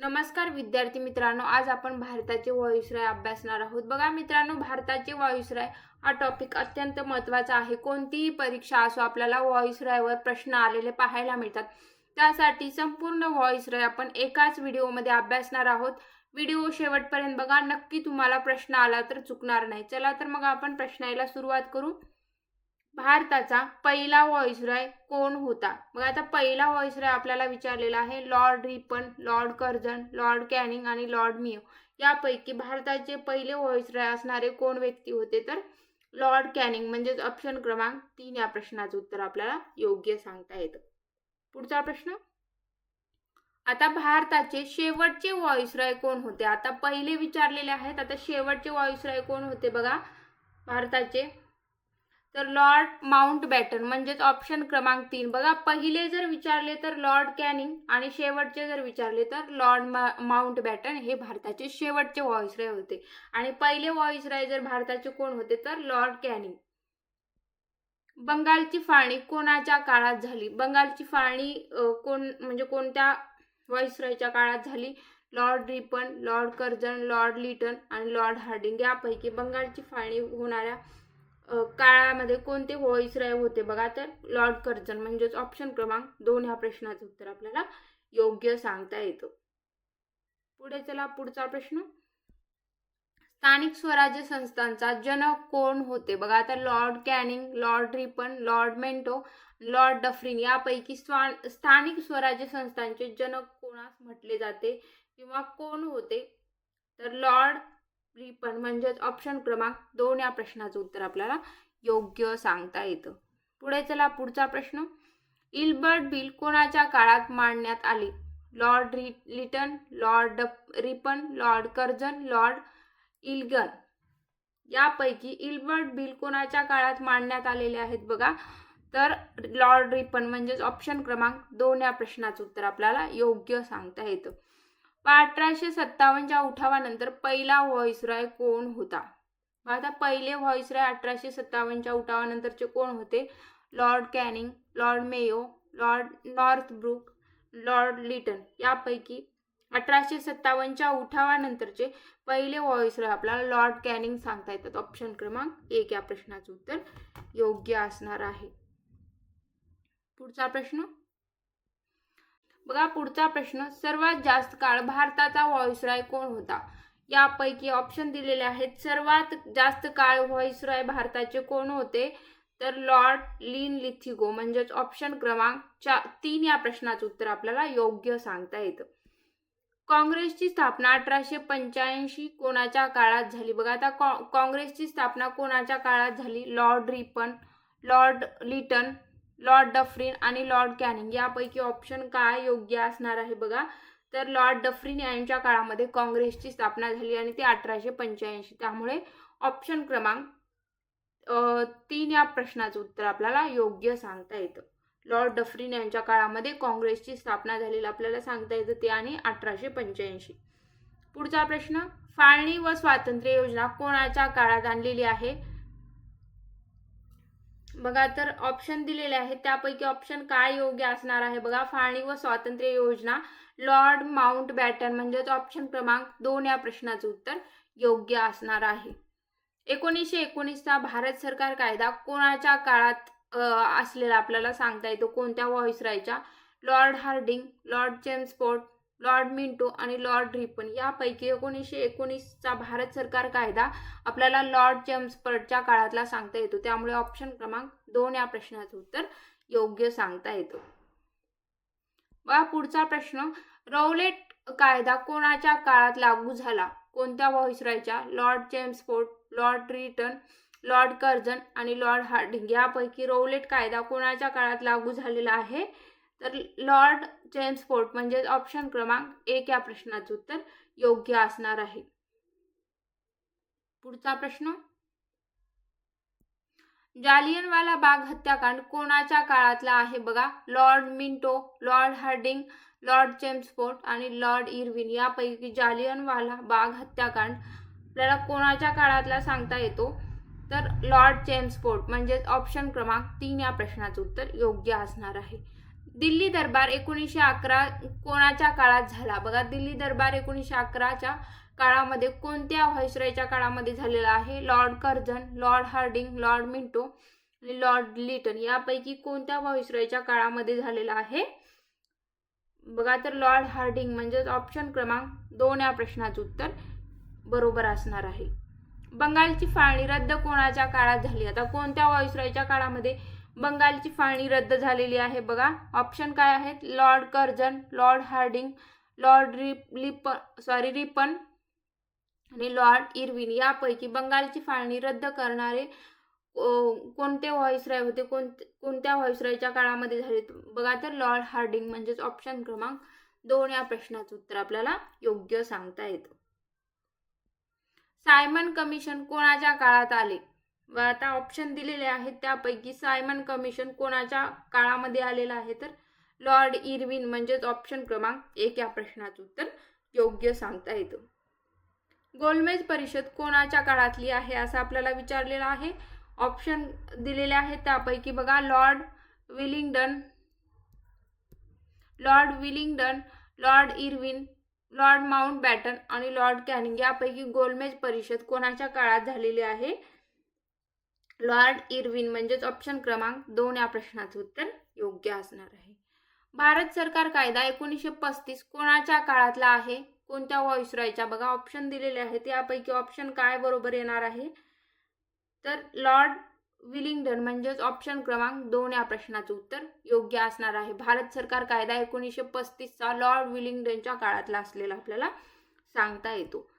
नमस्कार विद्यार्थी मित्रांनो आज आपण भारताचे वायुसराय अभ्यासणार आहोत. बघा मित्रांनो भारताचे वायुसराय हा टॉपिक अत्यंत महत्त्वाचा आहे. कोणतीही परीक्षा असो आपल्याला वायुसरायवर प्रश्न आलेले पाहायला मिळतात. त्यासाठी संपूर्ण वॉईसराय आपण एकाच व्हिडिओमध्ये अभ्यासणार आहोत. व्हिडिओ शेवटपर्यंत बघा नक्की तुम्हाला प्रश्न आला तर चुकणार नाही. चला तर मग आपण प्रश्नाला सुरुवात करू. भारताचा पहिला व्हॉइसरॉय कोण होता? मग आता पहिला व्हॉइसरॉय आपल्याला विचारलेला आहे lord Ripon lord Curzon lord Canning आणि लॉर्ड मियो यापैकी भारताचे पहिले व्हॉइसरॉय असणारे कोण व्यक्ती होते तर? लॉर्ड कॅनिंग म्हणजेच ऑप्शन क्रमांक तीन या प्रश्नाचं उत्तर आपल्याला योग्य सांगता येतं. पुढचा प्रश्न. आता भारताचे शेवटचे व्हॉइसरॉय कोण होते? आता पहिले विचारलेले आहेत आता शेवटचे व्हॉइसरॉय कोण होते बघा? भारताचे तर लॉर्ड माउंट बॅटन म्हणजेच ऑप्शन क्रमांक तीन. बघा पहिले जर विचारले तर लॉर्ड कॅनिंग आणि शेवटचे जर विचारले तर लॉर्ड मा माउंट बॅटन हे भारताचे शेवटचे व्हॉइसराय होते. आणि पहिले व्हॉइसराय जर भारताचे कोण होते तर लॉर्ड कॅनिंग. बंगालची फाळणी कोणाच्या काळात झाली? बंगालची फाळणी कोण म्हणजे कोणत्या व्हॉइसरायच्या काळात झाली? Lord Ripon lord Curzon lord Lytton आणि लॉर्ड हार्डिंग यापैकी बंगालची फाळणी होणाऱ्या काळामध्ये कोणते व्हॉइसराय होते बघा तर लॉर्ड कर्जन म्हणजेच ऑप्शन क्रमांक दोन ह्या प्रश्नाचं उत्तर आपल्याला योग्य सांगता येतो. पुढे चला पुढचा प्रश्न. स्थानिक स्वराज्य संस्थांचा जनक कोण होते? बघा आता lord Canning lord Ripon lord Minto lord Dufferin यापैकी स्थानिक स्वराज्य संस्थांचे जनक कोणास म्हटले जाते? किंवा कोण होते? तर लॉर्ड रिपन म्हणजेच ऑप्शन क्रमांक दोन या प्रश्नाचं उत्तर आपल्याला योग्य सांगता येतं. पुढे चला पुढचा प्रश्न. इल्बर्ट बिल कोणाच्या काळात मांडण्यात आले? लॉर्ड रि लिटन लॉर्ड डप Ripon lord Curzon lord Elgin. यापैकी इल्बर्ट बिल कोणाच्या काळात मांडण्यात आलेले आहेत बघा. तर लॉर्ड रिपन म्हणजेच ऑप्शन क्रमांक दोन या प्रश्नाचं उत्तर आपल्याला योग्य सांगता येतं. अठराशे सत्तावन्नच्या उठावानंतर पहिला व्हॉइसरॉय कोण होता? आता पहिले व्हॉइसरॉय अठराशे सत्तावन्नच्या उठावानंतरचे कोण होते? Lord Canning lord Mayo lord Northbrook lord Lytton यापैकी अठराशे सत्तावन्नच्या उठावानंतरचे पहिले व्हॉइसरॉय आपल्याला लॉर्ड कॅनिंग सांगता येतात. ऑप्शन क्रमांक एक या प्रश्नाचं उत्तर योग्य असणार आहे. पुढचा प्रश्न. बघा पुढचा प्रश्न सर्वात जास्त काळ भारताचा व्हॉइसरॉय कोण होता? यापैकी ऑप्शन दिलेले आहेत सर्वात जास्त काळ व्हॉइसरॉय भारताचे कोण होते? तर लॉर्ड लीन लिथिगो म्हणजेच ऑप्शन क्रमांक चा तीन या प्रश्नाचं उत्तर आपल्याला योग्य सांगता येतं. काँग्रेसची स्थापना अठराशे पंच्याऐंशी कोणाच्या काळात झाली? बघा आता कॉ काँग्रेसची स्थापना कोणाच्या काळात झाली? Lord Ripon lord Lytton lord Dufferin आणि लॉर्ड कॅनिंग यापैकी ऑप्शन काय योग्य असणार आहे बघा. तर लॉर्ड डफरिन यांच्या काळामध्ये काँग्रेसची स्थापना झाली आणि ती अठराशे पंच्याऐंशी. त्यामुळे ऑप्शन क्रमांक तीन या प्रश्नाचं उत्तर आपल्याला योग्य सांगता येतं. लॉर्ड डफरिन यांच्या काळामध्ये काँग्रेसची स्थापना झालेली आपल्याला सांगता येतं ते आणि अठराशे पंच्याऐंशी. पुढचा प्रश्न फाळणी व स्वातंत्र्य योजना कोणाच्या काळात आणलेली आहे? बघा तर ऑप्शन दिलेले आहेत. त्यापैकी ऑप्शन काय योग्य असणार आहे बघा? फाळणी व स्वातंत्र्य योजना लॉर्ड माउंट बॅटन म्हणजेच ऑप्शन क्रमांक दोन या प्रश्नाचं उत्तर योग्य असणार आहे. एकोणीसशे एकोणीसचा भारत सरकार कायदा कोणाच्या काळात असलेला आपल्याला सांगता येतो? कोणत्या व्हॉइसरायच्या lord Hardinge lord Chelmsford lord Minto आणि लॉर्ड रिपन यापैकी एकोणीसशे एकोणीसचा भारत सरकार कायदा आपल्याला लॉर्ड चेम्सपर्टच्या काळातला सांगता येतो. त्यामुळे ऑप्शन क्रमांक दोन या प्रश्नाचं उत्तर योग्य सांगता येतो. वा पुढचा प्रश्न. रौलेट कायदा कोणाच्या काळात लागू झाला? कोणत्या व्हॉइसरायच्या? Lord Chelmsford lord Lytton lord Curzon आणि लॉर्ड हार्डिंग यापैकी रौलेट कायदा कोणाच्या काळात लागू झालेला आहे? तर लॉर्ड चेम्सफोर्ड म्हणजेच ऑप्शन क्रमांक एक या प्रश्नाचं उत्तर योग्य असणार आहे. पुढचा प्रश्न. जालियनवाला बाग हत्याकांड कोणाच्या काळातला आहे बघा? Lord Minto lord Hardinge lord Chelmsford आणि लॉर्ड इरविन यापैकी जालियनवाला बाग हत्याकांड आपल्याला कोणाच्या काळातला सांगता येतो? तर लॉर्ड चेम्सफोर्ड म्हणजेच ऑप्शन क्रमांक तीन या प्रश्नाचं उत्तर योग्य असणार आहे. दिल्ली दरबार एकोणीसशे अकरा कोणाच्या काळात झाला? बघा दिल्ली दरबार एकोणीसशे अकराच्या काळामध्ये कोणत्या व्हॉइसरायच्या काळामध्ये झालेला आहे? Lord Curzon lord Hardinge lord Minto आणि लॉर्ड लिटन यापैकी कोणत्या व्हॉइसरायच्या काळामध्ये झालेला आहे? बघा तर लॉर्ड हार्डिंग म्हणजेच ऑप्शन क्रमांक दोन या प्रश्नाचं उत्तर बरोबर असणार आहे. बंगालची फाळणी रद्द कोणाच्या काळात झाली? आता कोणत्या व्हॉइसरायच्या काळामध्ये बंगालची फाळणी रद्द झालेली आहे. बघा ऑप्शन काय आहेत? Lord Curzon lord Hardinge lord रिप लिप सॉरी रिपन आणि लॉर्ड इरविन यापैकी बंगालची फाळणी रद्द करणारे कोणते व्हॉइसराय होते? कोणते कोणत्या व्हॉइसरायच्या काळामध्ये झाले बघा तर लॉर्ड हार्डिंग म्हणजेच ऑप्शन क्रमांक दोन या प्रश्नाचं उत्तर आपल्याला योग्य सांगता येतं. सायमन कमिशन कोणाच्या काळात आले? व आता ऑप्शन दिलेले आहेत. त्यापैकी सायमन कमिशन कोणाच्या काळामध्ये आलेलं आहे तर लॉर्ड इरविन म्हणजेच ऑप्शन क्रमांक एक या प्रश्नाचं उत्तर योग्य सांगता येतं. गोलमेज परिषद कोणाच्या काळातली आहे असं आपल्याला विचारलेलं आहे. ऑप्शन दिलेले आहेत. त्यापैकी बघा lord Willingdon lord Willingdon lord Irwin lord Mountbatten आणि लॉर्ड कॅनिंग यापैकी गोलमेज परिषद कोणाच्या काळात झालेली आहे? लॉर्ड इरविन म्हणजेच ऑप्शन क्रमांक दोन या प्रश्नाचं उत्तर योग्य असणार आहे. भारत सरकार कायदा एकोणीसशे पस्तीस कोणाच्या काळातला आहे? कोणत्या व्हॉइसरॉयच्या बघा ऑप्शन दिलेले आहेत. यापैकी ऑप्शन काय बरोबर येणार आहे? तर लॉर्ड विलिंगडन म्हणजेच ऑप्शन क्रमांक दोन या प्रश्नाचं उत्तर योग्य असणार आहे. भारत सरकार कायदा एकोणीसशे पस्तीसचा लॉर्ड विलिंगडनच्या काळातला असलेला आपल्याला सांगता येतो.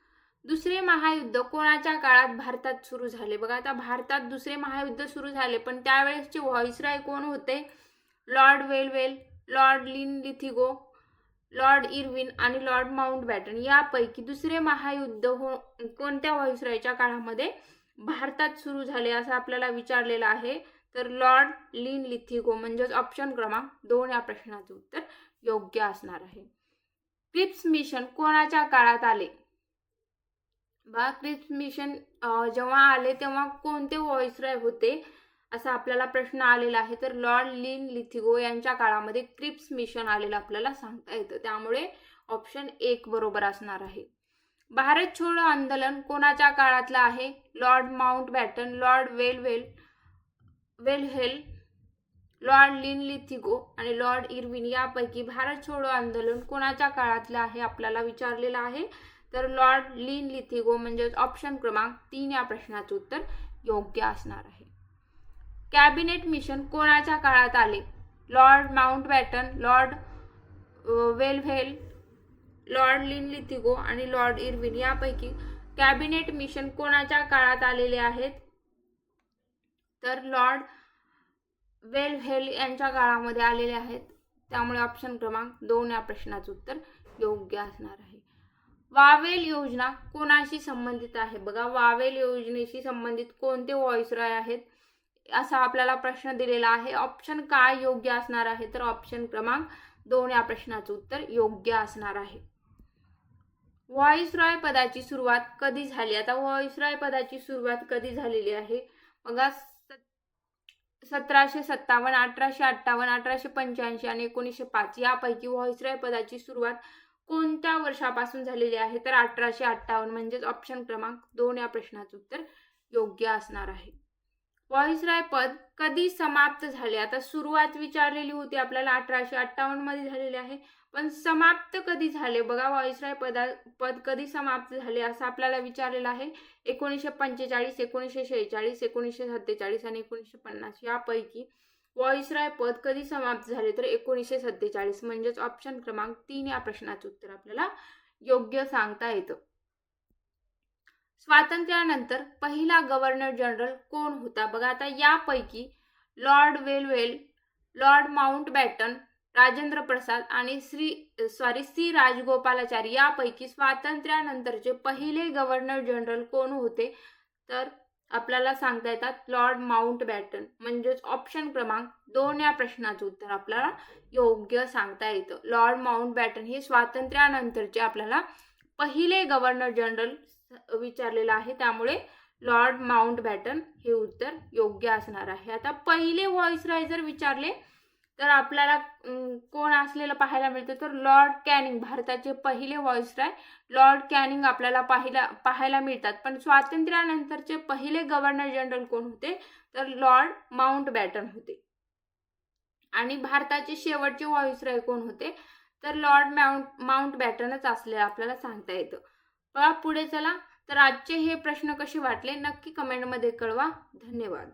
दुसरे महायुद्ध कोणाच्या काळात भारतात सुरू झाले? बघा आता भारतात दुसरे महायुद्ध सुरू झाले पण त्यावेळेसचे व्हॉइसराय कोण होते? Lord Wavell lord Linlithgow lord Irwin आणि लॉर्ड माउंट बॅटन यापैकी दुसरे महायुद्ध हो कोणत्या व्हॉइसरायच्या काळामध्ये भारतात सुरू झाले असं आपल्याला विचारलेलं आहे? तर लॉर्ड लिन लिथिगो म्हणजेच ऑप्शन क्रमांक दोन या प्रश्नाचं उत्तर योग्य असणार आहे. क्रिप्स मिशन कोणाच्या काळात आले? बा क्रिप्स मिशन जेव्हा आले तेव्हा कोणते व्हॉइसराय होते? असा आपल्याला प्रश्न आलेला आहे. तर लॉर्ड लिन लिथिगो यांच्या काळामध्ये क्रिप्स मिशन आलेलं आपल्याला सांगता येतं. त्यामुळे ऑप्शन एक बरोबर असणार आहे. भारत छोडो आंदोलन कोणाच्या काळातलं आहे? Lord Mountbatten lord Wavell Wavell lord Linlithgow आणि लॉर्ड इरविन यापैकी भारत छोडो आंदोलन कोणाच्या काळातलं आहे? आपल्याला विचारलेलं आहे. तर लॉर्ड लीन लिथिगो म्हणजेच ऑप्शन क्रमांक तीन या प्रश्नाचं उत्तर योग्य असणार आहे. कॅबिनेट मिशन कोणाच्या काळात आले? Lord Mountbatten lord Wavell lord Linlithgow आणि लॉर्ड इरविन यापैकी कॅबिनेट मिशन कोणाच्या काळात आलेले आहेत? तर लॉर्ड वेलव्हेल यांच्या काळामध्ये आलेले आहेत. त्यामुळे ऑप्शन क्रमांक दोन या प्रश्नाचं उत्तर योग्य असणार आहे. वावेल योजना कोणाशी संबंधित आहे? बघा वावेल योजनेशी संबंधित कोणते व्हॉइसरॉय आहेत? असा आपल्याला प्रश्न दिलेला आहे. ऑप्शन काय योग्य असणार आहे? तर ऑप्शन क्रमांक दोन या प्रश्नाचं उत्तर योग्य असणार आहे. व्हॉइसरॉय पदाची सुरुवात कधी झाली? आता व्हॉइसरॉय पदाची सुरुवात कधी झालेली आहे? बघा सतराशे सत्तावन्न अठराशे अठ्ठावन्न अठराशे पंच्याऐंशी आणि एकोणीसशे पाच यापैकी व्हॉइसरॉय पदाची सुरुवात कोणत्या वर्षापासून झालेली आहे? तर अठराशे अठ्ठावन्न म्हणजेच ऑप्शन क्रमांक दोन या प्रश्नाचं उत्तर योग्य असणार आहे. व्हॉइसराय पद कधी समाप्त झाले? आता सुरुवात विचारलेली होती आपल्याला अठराशे अठ्ठावन्नमध्ये झालेली आहे. पण समाप्त कधी झाले? बघा व्हॉइसराय पदा पद कधी समाप्त झाले असं आपल्याला विचारलेलं आहे. एकोणीसशे पंचेचाळीस एकोणीसशे शेहेचाळीस एकोणीसशे सत्तेचाळीस आणि एकोणीसशे पन्नास यापैकी व्हॉइसराय पद कधी समाप्त झाले? तर एकोणीसशे सत्तेचाळीस. म्हणजेच ऑप्शन क्रमांक तीन या प्रश्नाचं उत्तर आपल्याला योग्य सांगता येतं. स्वातंत्र्यानंतर पहिला गव्हर्नर जनरल कोण होता? बघा आता यापैकी lord Wavell lord Mountbatten Rajendra Prasad आणि श्री सॉरी सी राजगोपालाचारी यापैकी स्वातंत्र्यानंतरचे पहिले गव्हर्नर जनरल कोण होते? तर आपल्याला सांगता येतात लॉर्ड माउंट बॅटन म्हणजेच ऑप्शन क्रमांक दोन या प्रश्नाचं उत्तर आपल्याला योग्य सांगता येतं. लॉर्ड माउंट बॅटन हे स्वातंत्र्यानंतरचे आपल्याला पहिले गव्हर्नर जनरल विचारलेलं आहे. त्यामुळे लॉर्ड माउंट बॅटन हे उत्तर योग्य असणार आहे. आता पहिले व्हॉइसराय जर विचारले तर आपल्याला कोण असलेलं पाहायला मिळतं तर लॉर्ड कॅनिंग भारताचे पहिले व्हॉइसराय लॉर्ड कॅनिंग आपल्याला पाहिला पाहायला मिळतात. पण स्वातंत्र्यानंतरचे पहिले गव्हर्नर जनरल कोण होते? तर लॉर्ड माउंट बॅटन होते. आणि भारताचे शेवटचे व्हॉइसराय कोण होते? तर लॉर्ड माउंट माउंट बॅटनच असलेलं आपल्याला सांगता येतं. बघा पुढे चला. तर आजचे हे प्रश्न कसे वाटले? नक्की कमेंटमध्ये कळवा. धन्यवाद.